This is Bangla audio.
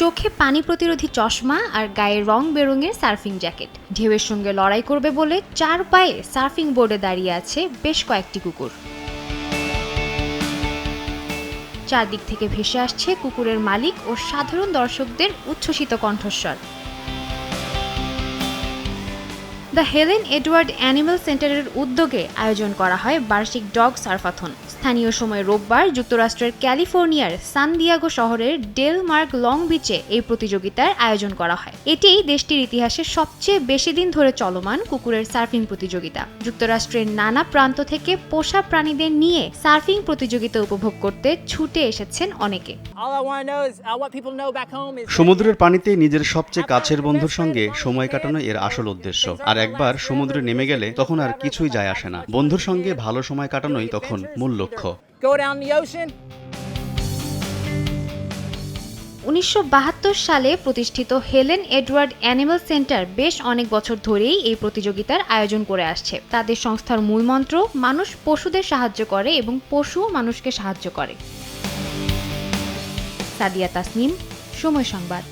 চোখে পানি প্রতিরোধী চশমা আর গায়ে রং বেরঙের সার্ফিং জ্যাকেট। ঢেউয়ের সঙ্গে লড়াই করবে বলে চার পায়ে সার্ফিং বোর্ডে দাঁড়িয়ে আছে বেশ কয়েকটি কুকুর। চারদিক থেকে ভেসে আসছে কুকুরের মালিক ও সাধারণ দর্শকদের উচ্ছ্বসিত কণ্ঠস্বর। দ্য হেলেন এডওয়ার্ড অ্যানিমাল সেন্টারের উদ্যোগে আয়োজন করা হয় বার্ষিক ডগ সার্ফাথন। স্থানীয় সময় রোববার যুক্তরাষ্ট্রের ক্যালিফোর্নিয়ার সান দিয়াগো শহরের ডেল মার্ক লং বিচে এই প্রতিযোগিতার আয়োজন করা হয়। এটি দেশটির ইতিহাসে সবচেয়ে বেশি দিন ধরে চলমান কুকুরের সার্ফিং প্রতিযোগিতা। যুক্তরাষ্ট্রের নানা প্রান্ত থেকে পোষা প্রাণীদের নিয়ে সার্ফিং প্রতিযোগিতা উপভোগ করতে ছুটে এসেছেন অনেকে। Uh, সমুদ্রের পানিতে নিজের সবচেয়ে কাছের বন্ধুর সঙ্গে সময় কাটানো এর আসল উদ্দেশ্য। আর একবার সমুদ্রে নেমে গেলে তখন আর কিছুই যায় আসে না। বন্ধুর সঙ্গে ভালো সময় কাটানোই তখন মূল লক্ষ্য. উনিশশো সালে প্রতিষ্ঠিত হেলেন এডওয়ার্ড অ্যানিমাল সেন্টার বেশ অনেক বছর ধরেই এই প্রতিযোগিতার আয়োজন করে আসছে। তাদের সংস্থার মূলমন্ত্র মানুষ পশুদের সাহায্য করে এবং পশু মানুষকে সাহায্য করে। সাদিয়া তাসনিম সময় সংবাদ।